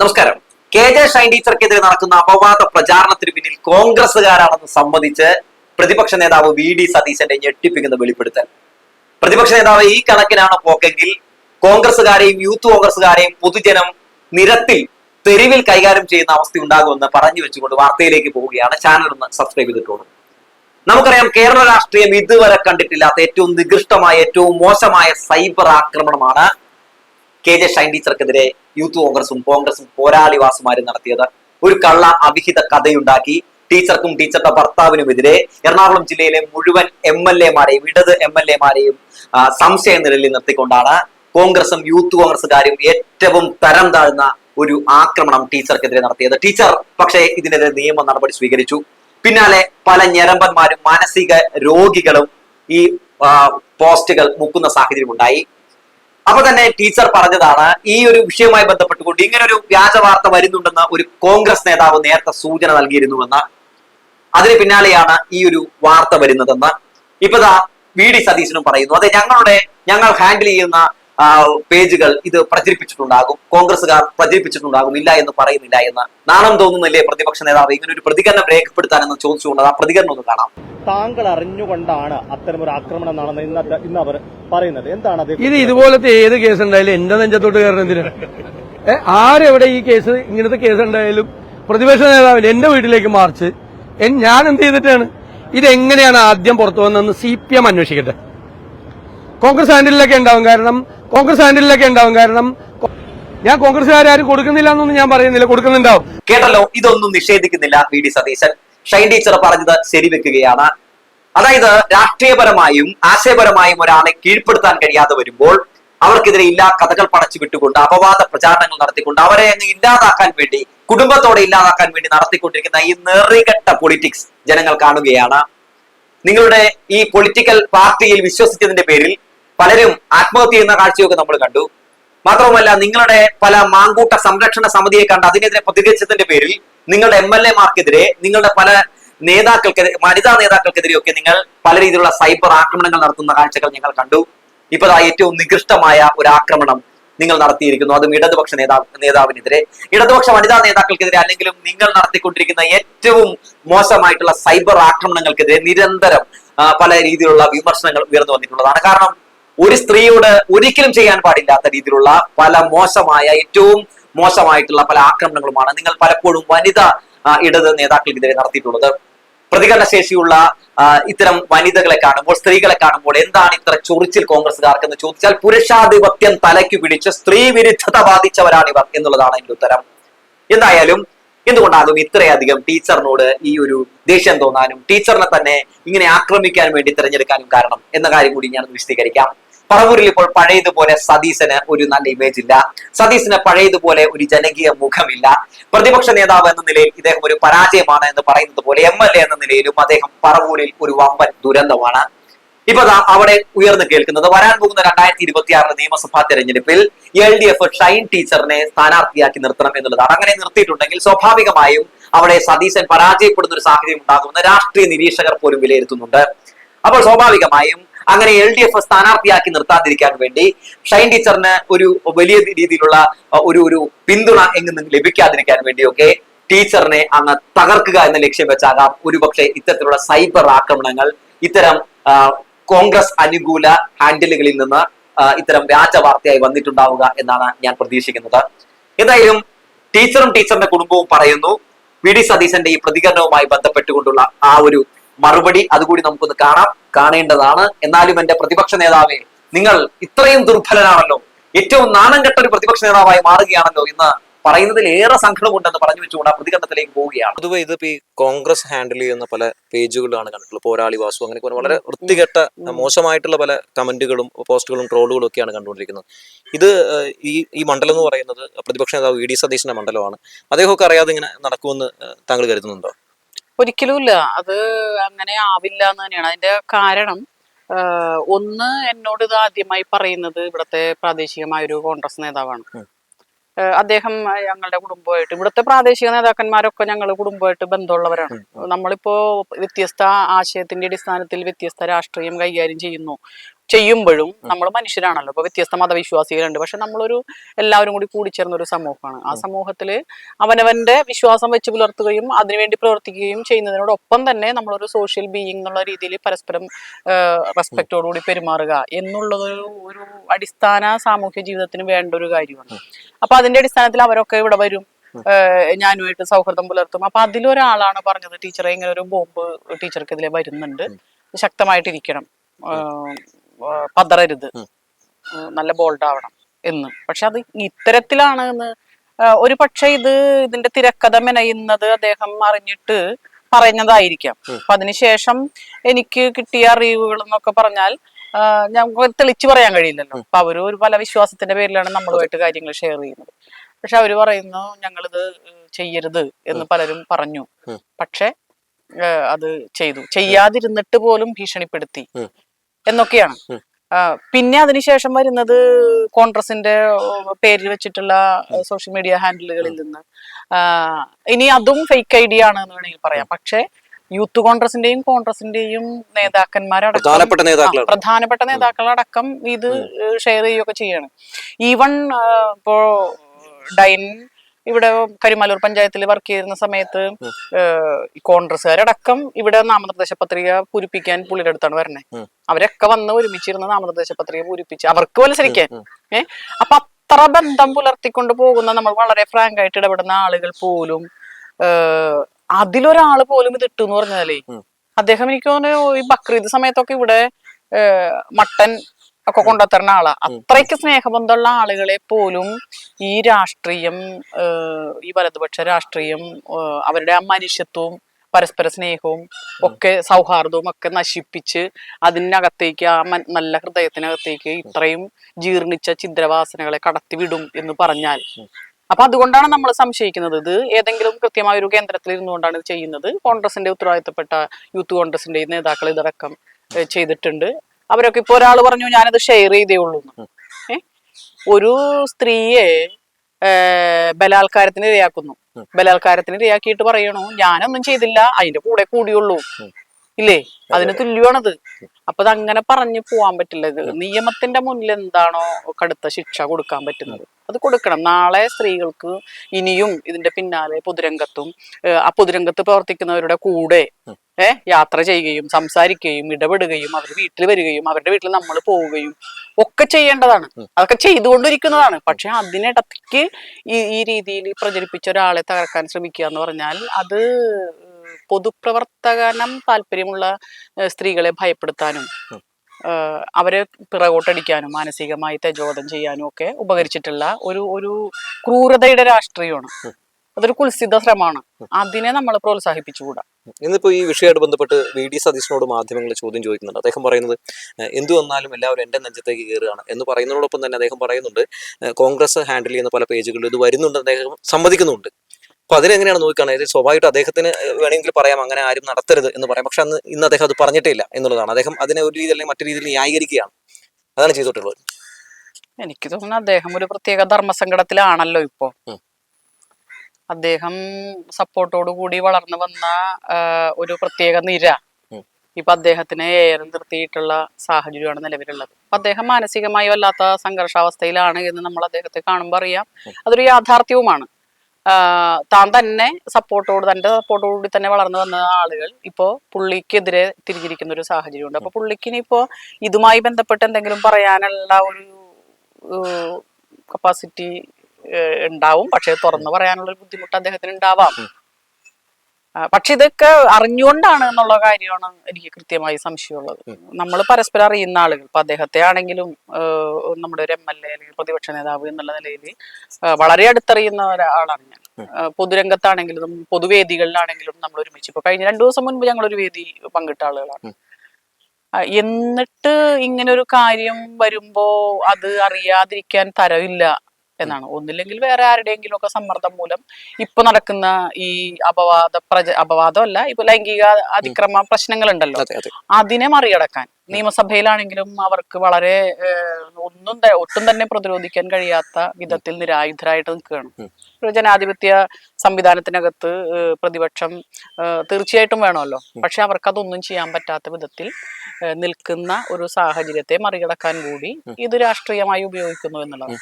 നമസ്കാരം. K J Shine ടീച്ചർക്കെതിരെ നടക്കുന്ന അപവാദ പ്രചാരണത്തിന് പിന്നിൽ കോൺഗ്രസുകാരാണെന്ന് സംബന്ധിച്ച് പ്രതിപക്ഷ നേതാവ് വി ഡി സതീശന്റെ ഞെട്ടിപ്പിക്കുന്ന വെളിപ്പെടുത്തൽ. പ്രതിപക്ഷ നേതാവ് ഈ കണക്കിനാണ് പോക്കെങ്കിൽ കോൺഗ്രസുകാരെയും യൂത്ത് കോൺഗ്രസുകാരെയും പൊതുജനം നിരത്തിൽ തെരുവിൽ കൈകാര്യം ചെയ്യുന്ന അവസ്ഥ ഉണ്ടാകുമെന്ന് പറഞ്ഞു വെച്ചുകൊണ്ട് വാർത്തയിലേക്ക് പോവുകയാണ്. ചാനൽ ഒന്ന് സബ്സ്ക്രൈബ് ചെയ്തിട്ടുള്ളൂ നമുക്കറിയാം കേരള രാഷ്ട്രീയം ഇതുവരെ കണ്ടിട്ടില്ലാത്ത ഏറ്റവും നികൃഷ്ടമായ ഏറ്റവും മോശമായ സൈബർ ആക്രമണമാണ് കെ ജെ ഷൈൻ ടീച്ചർക്കെതിരെ യൂത്ത് കോൺഗ്രസും കോൺഗ്രസും പോരാളിവാസുമാരും നടത്തിയത് ഒരു കള്ള അവിഹിത കഥയുണ്ടാക്കി ടീച്ചർക്കും ടീച്ചറുടെ ഭർത്താവിനുമെതിരെ എറണാകുളം ജില്ലയിലെ മുഴുവൻ എം എൽ എമാരെയും ഇടത് എം എൽ എമാരെയും സംശയ നിഴലിൽ നിർത്തിക്കൊണ്ടാണ് കോൺഗ്രസും യൂത്ത് കോൺഗ്രസുകാരും ഏറ്റവും തരം താഴ്ന്ന ഒരു ആക്രമണം ടീച്ചർക്കെതിരെ നടത്തിയത്. ടീച്ചർ പക്ഷേ ഇതിനെതിരെ നിയമ നടപടി സ്വീകരിച്ചു. പിന്നാലെ പല ഞരമ്പന്മാരും മാനസിക രോഗികളും ഈ പോസ്റ്റുകൾ മുക്കുന്ന സാഹചര്യം ഉണ്ടായി അപ്പൊ തന്നെ ടീച്ചർ പറഞ്ഞതാണ് ഈ ഒരു വിഷയവുമായി ബന്ധപ്പെട്ടുകൊണ്ട് ഇങ്ങനെ ഒരു വ്യാജ വാർത്ത വരുന്നുണ്ടെന്ന് ഒരു കോൺഗ്രസ് നേതാവ് നേരത്തെ സൂചന നൽകിയിരുന്നുവെന്ന് അതിന് പിന്നാലെയാണ് ഈ ഒരു വാർത്ത വരുന്നതെന്ന്. ഇപ്പതാ വി ഡി സതീശനും പറയുന്നു. അതെ ഞങ്ങളുടെ ഞങ്ങൾ ഹാൻഡിൽ ചെയ്യുന്ന പേജുകൾ ഇത് പ്രചരിപ്പിച്ചിട്ടുണ്ടാകും. കോൺഗ്രസുകാർ പ്രചരിപ്പിച്ചിട്ടുണ്ടാകും. ഇല്ല എന്ന് പറയുന്നില്ല എന്ന്. നാണം തോന്നുന്നില്ലേ പ്രതിപക്ഷ നേതാവ്? ഇങ്ങനെ ഒരു പ്രതികരണം രേഖപ്പെടുത്താനെന്ന് ചോദിച്ചുകൊണ്ട് ആ പ്രതികരണം ഒന്ന് കാണാം. താങ്കൾ അറിഞ്ഞുകൊണ്ടാണ് അത്തരമൊരു ആക്രമണം നടന്നത് ഇന്ന് ഇന്ന് അവർ പറയുന്നത്. എന്താണ് അത് ഇത് ഇതുപോലത്തെ ഏത് കേസ് ഉണ്ടായാലും എന്റെ നെഞ്ചത്തോട്ട് കയറണം എന്തിനാ? ആരെവിടെ ഈ കേസ് ഇങ്ങനത്തെ കേസ് ഉണ്ടായാലും? പ്രതിപക്ഷ നേതാവിന് എന്റെ വീട്ടിലേക്ക് മാർച്ച്. ഞാൻ എന്ത് ചെയ്തിട്ടാണ്? ഇതെങ്ങനെയാണ് ആദ്യം പുറത്തു വന്നതെന്ന് സി പി എം അന്വേഷിക്കട്ടെ. കോൺഗ്രസ് ഹാൻഡിലൊക്കെ ഉണ്ടാവും. കാരണം കോൺഗ്രസ് ഹാൻഡിലൊക്കെ ഉണ്ടാവും. കാരണം ഞാൻ കോൺഗ്രസ്സുകാരും കൊടുക്കുന്നില്ല എന്നൊന്നും ഞാൻ പറയുന്നില്ല. കൊടുക്കുന്നുണ്ടാവും. കേട്ടല്ലോ ഇതൊന്നും നിഷേധിക്കുന്നില്ല V D Satheesan. Shine teacher പറഞ്ഞത് ശരിവെക്കുകയാണ്. അതായത് രാഷ്ട്രീയപരമായും ആശയപരമായും ഒരാളെ കീഴ്പ്പെടുത്താൻ കഴിയാതെ വരുമ്പോൾ അവർക്കെതിരെ ഇല്ലാ കഥകൾ പടച്ചു വിട്ടുകൊണ്ട് അപവാദ പ്രചാരണങ്ങൾ നടത്തിക്കൊണ്ട് അവരെ അങ്ങ് ഇല്ലാതാക്കാൻ വേണ്ടി കുടുംബത്തോടെ ഇല്ലാതാക്കാൻ വേണ്ടി നടത്തിക്കൊണ്ടിരിക്കുന്ന ഈ നെറികെട്ട പൊളിറ്റിക്സ് ജനങ്ങൾ കാണുകയാണ്. നിങ്ങളുടെ ഈ പൊളിറ്റിക്കൽ പാർട്ടിയിൽ വിശ്വസിച്ചതിന്റെ പേരിൽ പലരും ആത്മഹത്യ ചെയ്യുന്ന കാഴ്ചയൊക്കെ നമ്മൾ കണ്ടു. മാത്രവുമല്ല നിങ്ങളുടെ പല മാങ്കൂട്ട സംരക്ഷണ സമിതിയെ കണ്ട് അതിനെതിരെ പ്രതികരിച്ചതിന്റെ പേരിൽ നിങ്ങളുടെ എം എൽ എമാർക്കെതിരെ നിങ്ങളുടെ പല നേതാക്കൾക്കെതിരെ വനിതാ നേതാക്കൾക്കെതിരെയൊക്കെ നിങ്ങൾ പല രീതിയിലുള്ള സൈബർ ആക്രമണങ്ങൾ നടത്തുന്ന കാഴ്ചകൾ ഞങ്ങൾ കണ്ടു. ഇപ്പതാ ഏറ്റവും നികൃഷ്ടമായ ഒരു ആക്രമണം നിങ്ങൾ നടത്തിയിരിക്കുന്നു. അതും ഇടതുപക്ഷ നേതാവ് നേതാവിനെതിരെ. ഇടതുപക്ഷ വനിതാ നേതാക്കൾക്കെതിരെ അല്ലെങ്കിലും നിങ്ങൾ നടത്തിക്കൊണ്ടിരിക്കുന്ന ഏറ്റവും മോശമായിട്ടുള്ള സൈബർ ആക്രമണങ്ങൾക്കെതിരെ നിരന്തരം പല രീതിയിലുള്ള വിമർശനങ്ങൾ ഉയർന്നു വന്നിട്ടുള്ളതാണ്. കാരണം ഒരു സ്ത്രീയോട് ഒരിക്കലും ചെയ്യാൻ പാടില്ലാത്ത രീതിയിലുള്ള പല മോശമായ ഏറ്റവും മോശമായിട്ടുള്ള പല ആക്രമണങ്ങളുമാണ് നിങ്ങൾ പലപ്പോഴും വനിതാ ഇടത് നേതാക്കൾക്കെതിരെ നടത്തിയിട്ടുള്ളത്. പ്രതികരണ ശേഷിയുള്ള ഇത്തരം വനിതകളെ കാണുമ്പോൾ സ്ത്രീകളെ കാണുമ്പോൾ എന്താണ് ഇത്ര ചൊറിച്ചിൽ കോൺഗ്രസ്സുകാർക്ക് എന്ന് ചോദിച്ചാൽ പുരുഷാധിപത്യം തലയ്ക്ക് പിടിച്ച് സ്ത്രീ വിരുദ്ധത ബാധിച്ചവരാണ് ഇവർ എന്നുള്ളതാണ് എന്റെ ഉത്തരം. എന്തായാലും എന്തുകൊണ്ടാകും ഇത്രയധികം ടീച്ചറിനോട് ഈ ഒരു ദേഷ്യം തോന്നാനും ടീച്ചറിനെ തന്നെ ഇങ്ങനെ ആക്രമിക്കാൻ വേണ്ടി തിരഞ്ഞെടുക്കാനും കാരണം എന്ന കാര്യം കൂടി ഞാൻ വിശദീകരിക്കാം. പറവൂരിൽ ഇപ്പോൾ പഴയതുപോലെ സതീശന് ഒരു നല്ല ഇമേജ് ഇല്ല. സതീശന് പഴയതുപോലെ ഒരു ജനകീയ മുഖമില്ല. പ്രതിപക്ഷ നേതാവ് എന്ന നിലയിൽ ഇദ്ദേഹം ഒരു പരാജയമാണ് എന്ന് പറയുന്നത് പോലെ എം എൽ എ എന്ന നിലയിലും അദ്ദേഹം പറവൂരിൽ ഒരു വമ്പൻ ദുരന്തമാണ്. ഇപ്പൊ അവിടെ ഉയർന്നു കേൾക്കുന്നത് വരാൻ പോകുന്ന രണ്ടായിരത്തി ഇരുപത്തി നിയമസഭാ തെരഞ്ഞെടുപ്പിൽ എൽ ഡി എഫ് ഷൈൻ ടീച്ചറിനെ സ്ഥാനാർത്ഥിയാക്കി നിർത്തണം എന്നുള്ളതാണ് അങ്ങനെ നിർത്തിയിട്ടുണ്ടെങ്കിൽ സ്വാഭാവികമായും അവിടെ സതീശൻ പരാജയപ്പെടുന്ന ഒരു സാഹചര്യം ഉണ്ടാകുമെന്ന് രാഷ്ട്രീയ നിരീക്ഷകർ പോലും വിലയിരുത്തുന്നുണ്ട്. അപ്പോൾ സ്വാഭാവികമായും അങ്ങനെ എൽ ഡി എഫ് സ്ഥാനാർത്ഥിയാക്കി നിർത്താതിരിക്കാൻ വേണ്ടി ഷൈൻ ടീച്ചറിന് ഒരു വലിയ രീതിയിലുള്ള ഒരു ഒരു പിന്തുണ എങ്ങും ലഭിക്കാതിരിക്കാൻ വേണ്ടിയൊക്കെ ടീച്ചറിനെ അങ്ങ് തകർക്കുക എന്ന ലക്ഷ്യം വെച്ചാകാം. ഒരുപക്ഷെ ഇത്തരത്തിലുള്ള സൈബർ ആക്രമണങ്ങൾ ഇത്തരം കോൺഗ്രസ് അനുകൂല ഹാൻഡിലുകളിൽ നിന്ന് ഇത്തരം വ്യാജ വാർത്തയായി വന്നിട്ടുണ്ടാവുക എന്നാണ് ഞാൻ പ്രതീക്ഷിക്കുന്നത്. എന്തായാലും ടീച്ചറും ടീച്ചറിന്റെ കുടുംബവും പറയുന്നു വി. ഡി. സതീശന്റെ ഈ പ്രതികരണവുമായി ബന്ധപ്പെട്ടുകൊണ്ടുള്ള ആ ഒരു മറുപടി അതുകൂടി നമുക്കൊന്ന് കാണാം. കാണേണ്ടതാണ്. എന്നാലും എന്റെ പ്രതിപക്ഷ നേതാവെ നിങ്ങൾ ഇത്രയും ദുർബലനാണല്ലോ ഏറ്റവും നാണം കെട്ട ഒരു പ്രതിപക്ഷ നേതാവായി മാറുകയാണല്ലോ എന്ന് പറയുന്നതിൽ ഏറെ സങ്കടമുണ്ടെന്ന് പറഞ്ഞു വെച്ചുകൊണ്ട് ആ പ്രതികരണത്തിലേക്ക് പോവുകയാണ്. പൊതുവെ ഇത് ഈ കോൺഗ്രസ് ഹാൻഡിൽ ചെയ്യുന്ന പല പേജുകളാണ് കണ്ടിട്ടുള്ളത്. പോരാളി വാസു അങ്ങനെ കുറെ വളരെ വൃത്തികെട്ട മോശമായിട്ടുള്ള പല കമന്റുകളും പോസ്റ്റുകളും ട്രോളുകളും ഒക്കെയാണ് കണ്ടുകൊണ്ടിരിക്കുന്നത്. ഇത് ഈ ഈ മണ്ഡലം എന്ന് പറയുന്നത് പ്രതിപക്ഷ നേതാവ് വി ഡി സതീശന്റെ മണ്ഡലമാണ്. അദ്ദേഹമൊക്കെ അറിയാതെ ഇങ്ങനെ നടക്കുമെന്ന് താങ്കൾ കരുതുന്നുണ്ടോ? ഒരിക്കലുമില്ല. അത് അങ്ങനെ ആവില്ല എന്ന് തന്നെയാണ്. അതിന്റെ കാരണം ഒന്ന് എന്നോട് ഇത് ആദ്യമായി പറയുന്നത് ഇവിടുത്തെ പ്രാദേശികമായ ഒരു കോൺഗ്രസ് നേതാവാണ്. അദ്ദേഹം ഞങ്ങളുടെ കുടുംബമായിട്ട് ഇവിടുത്തെ പ്രാദേശിക നേതാക്കന്മാരൊക്കെ ഞങ്ങൾ കുടുംബമായിട്ട് ബന്ധമുള്ളവരാണ്. നമ്മളിപ്പോ വ്യത്യസ്ത ആശയത്തിന്റെ അടിസ്ഥാനത്തിൽ വ്യത്യസ്ത രാഷ്ട്രീയം കൈകാര്യം ചെയ്യുന്നു. ചെയ്യുമ്പോഴും നമ്മൾ മനുഷ്യരാണല്ലോ. ഇപ്പൊ വ്യത്യസ്ത മതവിശ്വാസികളുണ്ട്. പക്ഷെ നമ്മളൊരു എല്ലാവരും കൂടി കൂടിച്ചേർന്ന ഒരു സമൂഹമാണ്. ആ സമൂഹത്തിൽ അവനവന്റെ വിശ്വാസം വെച്ച് പുലർത്തുകയും അതിനുവേണ്ടി പ്രവർത്തിക്കുകയും ചെയ്യുന്നതിനോടൊപ്പം തന്നെ നമ്മളൊരു സോഷ്യൽ ബീയിങ് എന്നുള്ള രീതിയിൽ പരസ്പരം റെസ്പെക്റ്റോടുകൂടി പെരുമാറുക എന്നുള്ളതൊരു ഒരു അടിസ്ഥാന സാമൂഹ്യ ജീവിതത്തിന് വേണ്ട ഒരു കാര്യമാണ് അപ്പൊ അതിന്റെ അടിസ്ഥാനത്തിൽ അവരൊക്കെ ഇവിടെ വരും. ഞാനുമായിട്ട് സൗഹൃദം പുലർത്തും. അപ്പൊ അതിലൊരാളാണ് പറഞ്ഞത് ടീച്ചറെ ഇങ്ങനെ ഒരു ബോംബ് ടീച്ചർക്ക് ഇതിലെ വരുന്നുണ്ട്. ശക്തമായിട്ടിരിക്കണം. പതറരുത്. നല്ല ബോൾഡ് ആവണം എന്ന്. പക്ഷെ അത് ഇത്തരത്തിലാണ് എന്ന് ഒരു പക്ഷെ ഇത് ഇതിന്റെ തിരക്കഥ മെനയുന്നത് അദ്ദേഹം അറിഞ്ഞിട്ട് പറഞ്ഞതായിരിക്കാം. അപ്പൊ അതിനുശേഷം എനിക്ക് കിട്ടിയ അറിവുകൾ എന്നൊക്കെ പറഞ്ഞാൽ ഞങ്ങൾക്ക് തെളിച്ചു പറയാൻ കഴിയില്ലല്ലോ. അപ്പൊ അവർ ഒരു പല വിശ്വാസത്തിന്റെ പേരിലാണ് നമ്മളുമായിട്ട് കാര്യങ്ങൾ ഷെയർ ചെയ്യുന്നത്. പക്ഷെ അവർ പറയുന്നു ഞങ്ങളിത് ചെയ്യരുത് എന്ന് പലരും പറഞ്ഞു. പക്ഷെ അത് ചെയ്തു. ചെയ്യാതിരുന്നിട്ട് പോലും ഭീഷണിപ്പെടുത്തി. എന്നൊക്കെയാണ്. പിന്നെ അതിനുശേഷം വരുന്നത് കോൺഗ്രസിന്റെ പേരിൽ വെച്ചിട്ടുള്ള സോഷ്യൽ മീഡിയ ഹാൻഡിലുകളിൽ നിന്ന്. ഇനി അതും ഫേക്ക് ഐഡിയ ആണ് എന്ന് വേണമെങ്കിൽ പറയാം. പക്ഷെ യൂത്ത് കോൺഗ്രസിന്റെയും കോൺഗ്രസിന്റെയും നേതാക്കന്മാരടക്കം പ്രധാനപ്പെട്ട നേതാക്കളടക്കം ഇത് ഷെയർ ചെയ്യുകയൊക്കെ ചെയ്യാണ്. ഈവൺ ഇപ്പോ ഡൈൻ ഇവിടെ കരിമാലൂർ പഞ്ചായത്തിൽ വർക്ക് ചെയ്യുന്ന സമയത്ത് കോൺഗ്രസ്സുകാരടക്കം ഇവിടെ നാമനിർദ്ദേശ പത്രിക പൂരിപ്പിക്കാൻ പുള്ളിയുടെ അടുത്താണ് വരണേ. അവരൊക്കെ വന്ന് ഒരുമിച്ചിരുന്ന് നാമനിർദ്ദേശ പത്രിക പൂരിപ്പിച്ച് അവർക്ക് മത്സരിക്കാൻ ഏഹ് അപ്പൊ അത്ര ബന്ധം പുലർത്തിക്കൊണ്ട് പോകുന്ന നമ്മൾ വളരെ ഫ്രാങ്ക് ആയിട്ട് ഇടപെടുന്ന ആളുകൾ പോലും അതിലൊരാൾ പോലും ഇത് ഇട്ടു എന്ന് പറഞ്ഞാലേ അദ്ദേഹം എനിക്ക് തോന്നുന്നു ഈ ബക്രീദ് സമയത്തൊക്കെ ഇവിടെ മട്ടൻ ഒക്കെ കൊണ്ടുത്തരുന്ന ആളാ. അത്രയ്ക്ക് സ്നേഹബന്ധമുള്ള ആളുകളെ പോലും ഈ രാഷ്ട്രീയം ഈ വലതുപക്ഷ രാഷ്ട്രീയം അവരുടെ ആ മനുഷ്യത്വവും പരസ്പര സ്നേഹവും ഒക്കെ സൗഹാർദ്ദവും ഒക്കെ നശിപ്പിച്ച് അതിനകത്തേക്ക് ആ നല്ല ഹൃദയത്തിനകത്തേക്ക് ഇത്രയും ജീർണിച്ച ചിന്തവാസനകളെ കടത്തിവിടും എന്ന് പറഞ്ഞാൽ. അപ്പൊ അതുകൊണ്ടാണ് നമ്മൾ സംശയിക്കുന്നത്. ഇത് ഏതെങ്കിലും കൃത്യമായ ഒരു കേന്ദ്രത്തിൽ ഇരുന്നുകൊണ്ടാണ് ഇത് ചെയ്യുന്നത്. കോൺഗ്രസിന്റെ ഉത്തരവാദിത്തപ്പെട്ട യൂത്ത് കോൺഗ്രസിന്റെ നേതാക്കൾ ഇതടക്കം ചെയ്തിട്ടുണ്ട്. അവരൊക്കെ ഇപ്പൊ ഒരാൾ പറഞ്ഞു ഞാനത് ഷെയർ ചെയ്തേ ഉള്ളൂ. ഒരു സ്ത്രീയെ ബലാത്കാരത്തിന് ഇരയാക്കുന്നു. ബലാത്കാരത്തിന് ഇരയാക്കിയിട്ട് പറയണു ഞാനൊന്നും ചെയ്തില്ല അതിന്റെ കൂടെ കൂടിയുള്ളൂ. ഇല്ലേ? അതിന് തുല്യമാണത്. അപ്പൊ അത് അങ്ങനെ പറഞ്ഞു പോവാൻ പറ്റില്ല. ഇത് നിയമത്തിന്റെ മുന്നിൽ എന്താണോ കടുത്ത ശിക്ഷ കൊടുക്കാൻ പറ്റുന്നത്. അത് കൊടുക്കണം. നാളെ സ്ത്രീകൾക്ക് ഇനിയും ഇതിന്റെ പിന്നാലെ പൊതുരംഗത്തും ആ പൊതുരംഗത്ത് പ്രവർത്തിക്കുന്നവരുടെ കൂടെ ഏഹ് യാത്ര ചെയ്യുകയും സംസാരിക്കുകയും ഇടപെടുകയും അവർ വീട്ടിൽ വരികയും അവരുടെ വീട്ടിൽ നമ്മൾ പോവുകയും ഒക്കെ ചെയ്യേണ്ടതാണ്. അതൊക്കെ ചെയ്തുകൊണ്ടിരിക്കുന്നതാണ്. പക്ഷെ അതിനിടയ്ക്ക് ഈ ഈ രീതിയിൽ പ്രചരിപ്പിച്ച ഒരാളെ തകർക്കാൻ ശ്രമിക്കുക എന്ന് പറഞ്ഞാൽ അത് പൊതുപ്രവർത്തനം താല്പര്യമുള്ള സ്ത്രീകളെ ഭയപ്പെടുത്താനും അവരെ പിറകോട്ടടിക്കാനും മാനസികമായി തെജോധം ചെയ്യാനും ഒക്കെ ഉപകരിച്ചിട്ടുള്ള ഒരു ഒരു ക്രൂരതയുടെ രാഷ്ട്രീയമാണ്. അതൊരു കുൽസിത ശ്രമമാണ്. അതിനെ നമ്മൾ പ്രോത്സാഹിപ്പിച്ചുകൂടാ. ഇന്നിപ്പോ ഈ വിഷയമായിട്ട് ബന്ധപ്പെട്ട് വി ഡി സതീശനോട് മാധ്യമങ്ങൾ ചോദ്യം ചോദിക്കുന്നുണ്ട്. അദ്ദേഹം പറയുന്നത് എന്തു വന്നാലും എല്ലാവരും എന്റെ നെഞ്ചത്തേക്ക് കയറുകയാണ് എന്ന് പറയുന്നതോടൊപ്പം തന്നെ അദ്ദേഹം പറയുന്നുണ്ട് കോൺഗ്രസ് ഹാൻഡിൽ ചെയ്യുന്ന പല പേജുകളിൽ ഇത് വരുന്നുണ്ട് അദ്ദേഹം സമ്മതിക്കുന്നുണ്ട് അപ്പൊ അതിനെങ്ങനെയാണ് നോക്കുകയാണ്? ഇത് സ്വാഭാവികമായിട്ട് അദ്ദേഹത്തിന് വേണമെങ്കിൽ പറയാം അങ്ങനെ ആരും നടത്തരുത് എന്ന് പറയാം. പക്ഷെ അന്ന് ഇന്ന് അദ്ദേഹം അത് പറഞ്ഞിട്ടില്ല എന്നുള്ളതാണ്. അദ്ദേഹം അതിനെ ഒരു രീതി അല്ലെങ്കിൽ മറ്റു രീതിയിൽ ന്യായീകരിക്കുകയാണ്. അതാണ് ചെയ്തിട്ടുള്ളത് എനിക്ക് തോന്നുന്നു അദ്ദേഹം ഒരു പ്രത്യേക ധർമ്മസങ്കടത്തിലാണല്ലോ ഇപ്പോ. അദ്ദേഹം സപ്പോർട്ടോടു കൂടി വളർന്നു വന്ന ഒരു പ്രത്യേക നിര. ഇപ്പൊ അദ്ദേഹത്തിനെ ഏറെ നിർത്തിയിട്ടുള്ള സാഹചര്യമാണ് നിലവിലുള്ളത്. അപ്പൊ അദ്ദേഹം മാനസികമായി വല്ലാത്ത സംഘർഷാവസ്ഥയിലാണ് എന്ന് നമ്മൾ അദ്ദേഹത്തെ കാണുമ്പോൾ അറിയാം. അതൊരു യാഥാർത്ഥ്യവുമാണ്. താൻ തന്നെ സപ്പോർട്ടോട് തന്റെ സപ്പോർട്ടോട് കൂടി തന്നെ വളർന്നു വന്ന ആളുകൾ ഇപ്പോ പുള്ളിക്കെതിരെ തിരിഞ്ഞിരിക്കുന്ന ഒരു സാഹചര്യമുണ്ട്. അപ്പൊ പുള്ളിക്ക് ഇനിയിപ്പോ ഇതുമായി ബന്ധപ്പെട്ട് എന്തെങ്കിലും പറയാനുള്ള ഒരു കപ്പാസിറ്റി ഉണ്ടാവും. പക്ഷെ തുറന്നു പറയാനുള്ള ബുദ്ധിമുട്ട് അദ്ദേഹത്തിന് ഉണ്ടാവാം പക്ഷെ ഇതൊക്കെ അറിഞ്ഞുകൊണ്ടാണ് എന്നുള്ള കാര്യമാണ് എനിക്ക് കൃത്യമായി സംശയമുള്ളത്. നമ്മൾ പരസ്പരം അറിയുന്ന ആളുകൾ ഇപ്പൊ അദ്ദേഹത്തെ ആണെങ്കിലും നമ്മുടെ ഒരു എം എൽ എ അല്ലെങ്കിൽ പ്രതിപക്ഷ നേതാവ് എന്നുള്ള നിലയിൽ വളരെ അടുത്തറിയുന്ന ഒരാളാണ് ഞാൻ. പൊതുരംഗത്താണെങ്കിലും പൊതുവേദികളിലാണെങ്കിലും നമ്മൾ ഒരുമിച്ച്. ഇപ്പൊ കഴിഞ്ഞ രണ്ടു ദിവസം മുൻപ് ഞങ്ങൾ ഒരു വേദി പങ്കിട്ട ആളുകളാണ്. എന്നിട്ട് ഇങ്ങനെ ഒരു കാര്യം വരുമ്പോ അത് അറിയാതിരിക്കാൻ തരവില്ല എന്നാണ്. ഒന്നില്ലെങ്കിൽ വേറെ ആരുടെയെങ്കിലും ഒക്കെ സമ്മർദ്ദം മൂലം ഇപ്പൊ നടക്കുന്ന ഈ അപവാദ പ്രജ അപവാദമല്ല ഇപ്പൊ ലൈംഗിക അതിക്രമ പ്രശ്നങ്ങളുണ്ടല്ലോ. അതെ അതെ. അതിനെ മറികടക്കാൻ നിയമസഭയിലാണെങ്കിലും അവർക്ക് വളരെ ഒന്നും ഒട്ടും തന്നെ പ്രതിരോധിക്കാൻ കഴിയാത്ത വിധത്തിൽ നിരായുധരായിട്ട് നിൽക്കുകയാണ്. ഒരു ജനാധിപത്യ സംവിധാനത്തിനകത്ത് പ്രതിപക്ഷം തീർച്ചയായിട്ടും വേണമല്ലോ. പക്ഷെ അവർക്ക് അതൊന്നും ചെയ്യാൻ പറ്റാത്ത വിധത്തിൽ നിൽക്കുന്ന ഒരു സാഹചര്യത്തെ മറികടക്കാൻ കൂടി ഇത് രാഷ്ട്രീയമായി ഉപയോഗിക്കുന്നു എന്നുള്ളത്